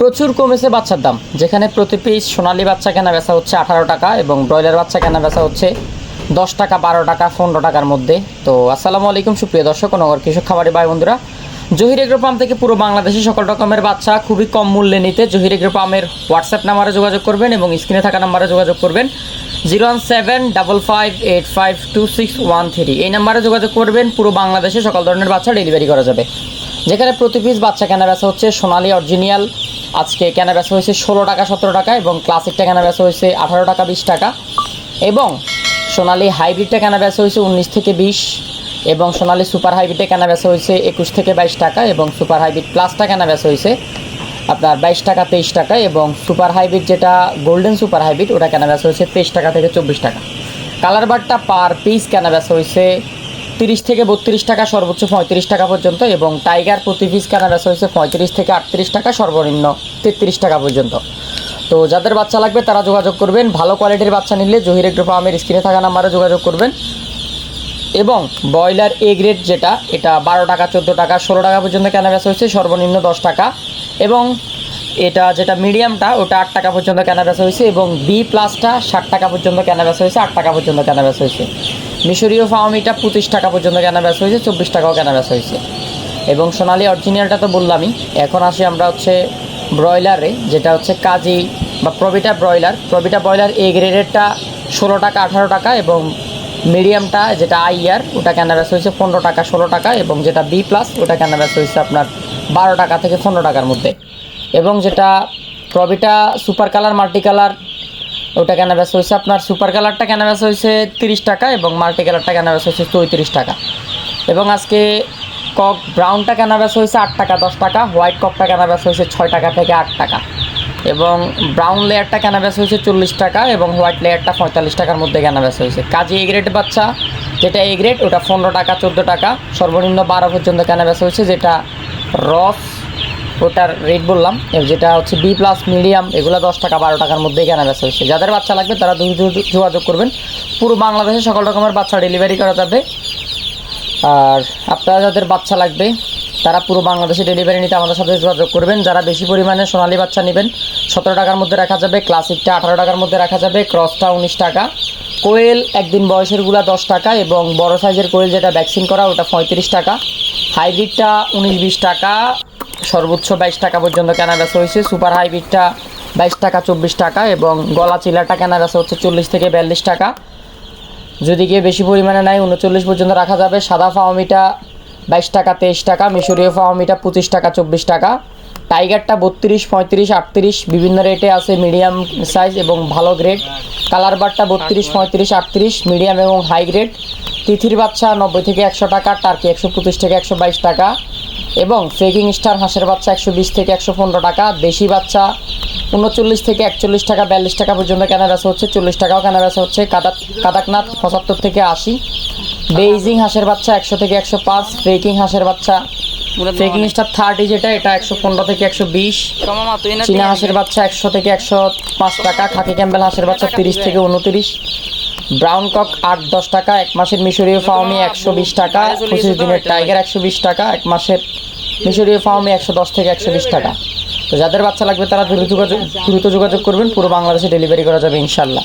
প্রচুর কমেছে বাচ্চার দাম। যেখানে প্রতি পিস সোনালি বাচ্চা কেনা বেচা হচ্ছে আঠারো টাকা এবং ব্রয়লার বাচ্চা কেনা বেচা হচ্ছে দশ টাকা, বারো টাকা, পনেরো টাকার মধ্যে। তো আসসালামু আলাইকুম, সুপ্রিয় দর্শক নগর কৃষক খামারি ভাই বন্ধুরা। জহির এগ্রো পাম্প থেকে পুরো বাংলাদেশে সকল রকমের বাচ্চা খুবই কম মূল্যে নিতে জহির এগ্রো পাম্পের হোয়াটসঅ্যাপ নাম্বারে যোগাযোগ করবেন এবং স্ক্রিনে থাকা নাম্বারে যোগাযোগ করবেন। Zero one seven double five eight five two six one three. এই নাম্বারে যোগাযোগ করবেন, পুরো বাংলাদেশে সকল ধরনের বাচ্চা ডেলিভারি করা যাবে। যেখানে প্রতি পিস বাচ্চা কেনা বেচা হচ্ছে সোনালি অরিজিনাল আজকে কেনা বেচা হয়েছে ষোলো টাকা, সতেরো টাকা এবং ক্লাসিকটা কেনা বেচা হয়েছে আঠারো টাকা, বিশ টাকা। এবং সোনালি হাইব্রিডটা কেনা বেচা হয়েছে উনিশ থেকে বিশ এবং সোনালি সুপার হাইব্রিডে কেনা বেচা হয়েছে একুশ থেকে বাইশ টাকা এবং সুপার হাইব্রিড প্লাসটা কেনা বেচা হয়েছে আপনার বাইশ টাকা, তেইশ টাকা এবং সুপার হাইব্রিড যেটা গোল্ডেন সুপার হাইব্রিড, ওটা কেনা বেচা হয়েছে তেইশ টাকা থেকে চব্বিশ টাকা। কালার বারটা পার পিস কেনা বেচা হয়েছে তিরিশ থেকে বত্রিশ টাকা সর্বোচ্চ পঁয়ত্রিশ টাকা পর্যন্ত এবং টাইগার প্রতি পিস কেনা বেচা হয়েছে পঁয়ত্রিশ থেকে আটত্রিশ টাকা সর্বনিম্ন তেত্রিশ টাকা পর্যন্ত। তো যাদের বাচ্চা লাগবে তারা যোগাযোগ করবেন, ভালো কোয়ালিটির বাচ্চা নিলে জহির এগ্রো ফার্মের স্ক্রিনে থাকা নাম্বারে যোগাযোগ করবেন। এবং ব্রয়লার এ গ্রেড যেটা, এটা বারো টাকা, চোদ্দ টাকা, ষোলো টাকা পর্যন্ত কেনা বেচা হয়েছে, সর্বনিম্ন দশ টাকা। এবং এটা যেটা মিডিয়ামটা, ওটা আট টাকা পর্যন্ত কেনা বেচা হয়েছে এবং বি প্লাসটা ষাট টাকা পর্যন্ত কেনা বেচা হয়েছে, আট টাকা পর্যন্ত কেনা বেচা হয়েছে। মিশরীয় ফার্মিটা পঁচিশ টাকা পর্যন্ত কেনা বেচা হয়েছে, চব্বিশ টাকাও কেনা বেচা হয়েছে। এবং সোনালি অরিজিনালটা তো বললামই, এখন আসি আমরা হচ্ছে ব্রয়লারে যেটা হচ্ছে কাজী বা প্রবিটা ব্রয়লার প্রবিটা ব্রয়লার এ গ্রেডেরটা ষোলো টাকা, আঠারো টাকা এবং মিডিয়ামটা যেটা আইয়ার ওটা বেচা হয়েছে পনেরো টাকা, ষোলো টাকা এবং যেটা বি প্লাস ওটা বেচা হয়েছে আপনার বারো টাকা থেকে পনেরো টাকার মধ্যে। এবং যেটা প্রবিটা সুপার কালার, মাল্টি কালার, ওটা কেনা হয়েছে আপনার সুপার কালারটা কেনা হয়েছে তিরিশ টাকা এবং মাল্টি কালারটা কেনা হয়েছে চৌত্রিশ টাকা। এবং আজকে কক ব্রাউনটা কেনা হয়েছে আট টাকা, দশ টাকা, হোয়াইট ককটা কেনা হয়েছে ছয় টাকা থেকে আট টাকা। এবং ব্রাউন লেয়ারটা কেনা হয়েছে চল্লিশ টাকা এবং হোয়াইট লেয়ারটা পঁয়তাল্লিশ টাকার মধ্যে কেনা হয়েছে। কাজে এ গ্রেড বাচ্চা, যেটা এ গ্রেড, ওটা পনেরো টাকা, চোদ্দ টাকা, সর্বনিম্ন বারো পর্যন্ত কেনা হয়েছে, যেটা রস ওটার রেট বললাম যেটা হচ্ছে বি প্লাস মিডিয়াম এগুলো দশ টাকা বারো টাকার মধ্যে কেনা বেচা হচ্ছে যাদের বাচ্চা লাগবে তারা দ্রুত যোগাযোগ করবেন। পুরো বাংলাদেশে সকল রকমের বাচ্চা ডেলিভারি করা যাবে। আর আপনারা যাদের বাচ্চা লাগবে, তারা পুরো বাংলাদেশে ডেলিভারি নিতে আমাদের সাথে যোগাযোগ করবেন। যারা বেশি পরিমাণে সোনালী বাচ্চা নেবেন, সতেরো টাকার মধ্যে রাখা যাবে ক্লাসিকটা আঠারো টাকার মধ্যে রাখা যাবে ক্রসটা উনিশ টাকা। কোয়েল একদিন বয়সেরগুলা দশ টাকা এবং বড় সাইজের কোয়েল যেটা ভ্যাকসিন করা, ওটা পঁয়ত্রিশ টাকা। হাইব্রিডটা উনিশ বিশ টাকা। সর্বোচ্চ বাইশ টাকা পর্যন্ত কেনা বেচা হয়েছে। সুপার হাইব্রিডটা বাইশ টাকা, চব্বিশ টাকা এবং গলা চিলাটা কেনা বেচা হচ্ছে চল্লিশ থেকে বিয়াল্লিশ টাকা। যদি কেউ বেশি পরিমাণে নেয়, উনচল্লিশ পর্যন্ত রাখা যাবে। সাদা ফাওমিটা বাইশ টাকা, তেইশ টাকা, মিশরীয় ফাওমিটা পঁচিশ টাকা, চব্বিশ টাকা। টাইগারটা বত্রিশ, পঁয়ত্রিশ, আটত্রিশ, বিভিন্ন রেটে আছে মিডিয়াম সাইজ এবং ভালো গ্রেড কালার বারটা বত্রিশ, পঁয়ত্রিশ, আটত্রিশ মিডিয়াম এবং হাই গ্রেড তিথির বাচ্চা নব্বই থেকে একশো টাকা টার্কি একশো পঁচিশ থেকে একশো বাইশ টাকা। এবং ফেকিং স্টার হাঁসের বাচ্চা একশো বিশ থেকে একশো পনেরো টাকা দেশি বাচ্চা উনচল্লিশ থেকে একচল্লিশ টাকা বিয়াল্লিশ টাকা পর্যন্ত কেনা বেচা হচ্ছে চল্লিশ টাকাও কেনা বেচা হচ্ছে কাদাক কাদাকনাথ পঁচাত্তর থেকে আশি। বেইজিং হাঁসের বাচ্চা একশো থেকে একশো পাঁচ ফেকিং হাঁসের বাচ্চা ফেকিং স্টার থার্টি যেটা এটা একশো পনেরো থেকে একশো বিশ। চীনা হাঁসের বাচ্চা একশো থেকে একশো পাঁচ টাকা খাকি ক্যাম্বেল হাঁসের বাচ্চা তিরিশ থেকে উনতিরিশ। ব্রাউন কক আট দশ টাকা এক মাসের মিশরীয় ফার্মি একশো বিশ টাকা পঁচিশ দিনের টাইগার একশো বিশ টাকা এক মাসের মিশরীয় ফার্মে একশো দশ থেকে একশো বিশ টাকা। তো যাদের বাচ্চা লাগবে তারা দ্রুত যোগাযোগ দ্রুত যোগাযোগ করবেন, পুরো বাংলাদেশে ডেলিভারি করা যাবে ইনশাল্লাহ।